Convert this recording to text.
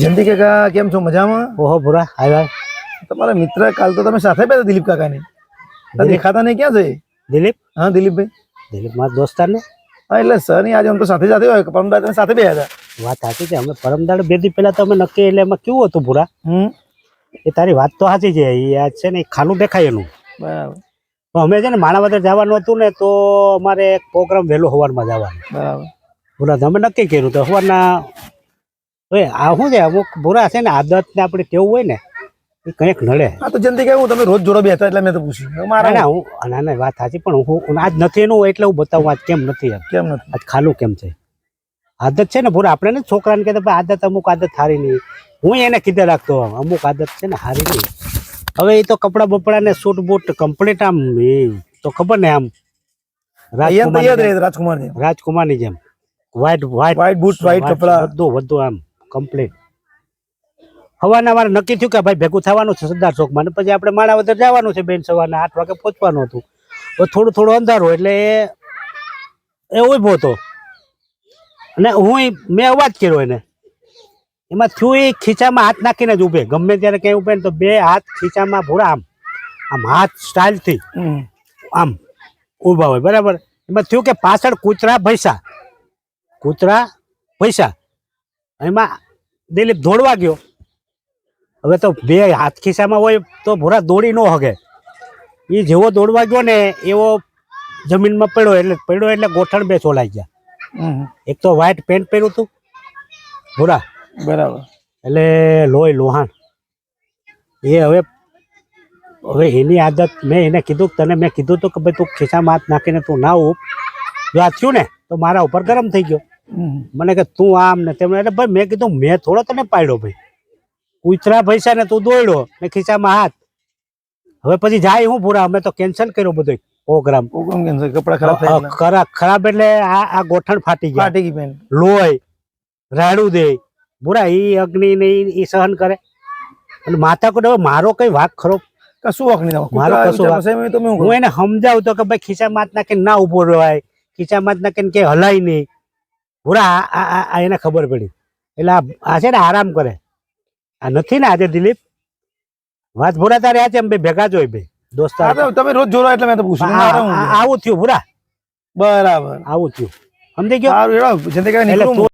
જયંતિ કાકા કેમ છો? મજામાં? ઓહો ભૂરા. હાય તમારા મિત્ર કાલ તો તમે સાથે બેઠા દિલીપ કાકાની? દેખાતા નહીં ક્યાં છે? દિલીપ? હા દિલીપભાઈ. દિલીપ મારા દોસ્તાર ને હા એટલે સર આજે અમે તો સાથે સાથે હોય પરમદાર તમે સાથે બેઠા હતા. વાત સાચી છે. અમે પરમદાડ બે દી પહેલા તો અમે નક્કી એટલે એમાં કેવું હતું ભૂરા? એ તારી વાત તો સાચી છે. એ આ છે ને ખાલું દેખાય એનું. બરાબર. અમે છે ને માણાવદર જવાનું હતું ને તો અમારે એક પ્રોગ્રામ વહેલો સવારમાં જવાનું. બરાબર. તો અમે નક્કી કર્યું તો સવારના હવે આ શું છે? અમુક ભૂરા છે ને આદત ને આપણે કેવું હોય ને એ કંઈક નડે. આ તો જનતી કેવું? તમે રોજ જોડો બેઠા એટલે મેં તો પૂછ્યું. મારા ના હું? ના ના વાત સાચી પણ હું આજ નથી એનું એટલે હું બતાવું આજ કેમ નથી કેમ નથી? આજ ખાલું કેમ છે? આદત છે ને પૂરા આપણે ને છોકરાને કહેતા ભાઈ આદત અમુક આદત સારી નહીં. હું એને કીધે રાખતો અમુક આદત છે ને સારી નહીં. હવે એ તો કપડા બપડા ને સૂટ બૂટ કમ્પ્લીટ આમ એ તો ખબર ને આમ. રાજકુમાર રાજકુમારની જેમ. White white white boot white કપડા. બધું બધું આમ. કમ્પ્લીટ હવાના મારે નક્કી થયું કે ભાઈ ભેગું થવાનું છે સરદાર ચોકમાં. પછી આપણે માણાવદર જવાનું છે બેન સવારના આઠ વાગે પહોંચવાનું હતું. થોડું થોડું અંધારું એટલે એ- ઊભો ઊભો હતો. અને હું મેં અવાજ કર્યો એને. એમાં થયું એ ખીચામાં હાથ નાખીને જ ઊભે. ગમે ત્યારે ક્યાંય ઊભે ને તો બે હાથ ખીચામાં ભૂરા આમ. આમ હાથ સ્ટાઇલથી. આમ ઊભા હોય. બરાબર? એમાં થયું કે પાછળ કૂતરા ભૈસા કૂતરા પૈસા એમાં દિલીપ દોડવા ગયો. હવે તો બે હાથ ખિસ્સામાં હોય તો ભૂરા દોડી ન હગે. એ જેવો દોડવા ગયો ને એવો જમીનમાં પડ્યો એટલે પડ્યો એટલે ગોઠણ બે ચોલાઈ ગયા. એક તો વ્હાઈટ પેન્ટ પહેર્યું હતું ભૂરા. બરાબર. એટલે લોહી લોહાણ. એ હવે હવે એની આદત મેં એને કીધું તને મેં કીધું હતું કે ભાઈ તું ખિસ્સામાં હાથ નાખીને તું ના ઉપ જો આ થયું ને તો મારા ઉપર ગરમ થઈ ગયો. મને કે તું આમ ને તેમણે એટલે ભાઈ મેં કીધું મેં થોડો તને પાડ્યો ભાઈ. કૂતરા પૈસા ને તું દોડ્યો ને ખિસ્સામાં હાથ. હવે પછી જાય હું પૂરા અમે તો કેન્સલ કર્યો બધો પ્રોગ્રામ પ્રોગ્રામ કેન્સલ કપડા ખરાબ ખરાબ ખરાબ એટલે આ આ ગોઠણ ફાટી ગયા. ફાટી ગઈ લોહી રાડું દે. બુરા ઈ અગ્નિ ને ઈ સહન કરે. અને માતા હવે મારો કઈ વાક ખરો? કશું વાક નહીં મારો કશું હું એને સમજાવું તો કે ભાઈ ખિસ્સા માત નાખીને ના ઊભો રહેવાય. ખિસ્સા માત નાખીને કે હલાય નહીં. બુરા આ- એને ખબર પડી. એટલે આ આ છે ને આરામ કરે. આ નથી ને આજે દિલીપ? વાત ભૂરા તારે આ છે એમ બે ભેગા જોઈ બે. દોસ્તાર તમે રોજ જોડો એટલે મેં તો પૂછ્યું? આવું થયું ભૂરા. બરાબર. આવું થયું. સમજી ગયો? સારું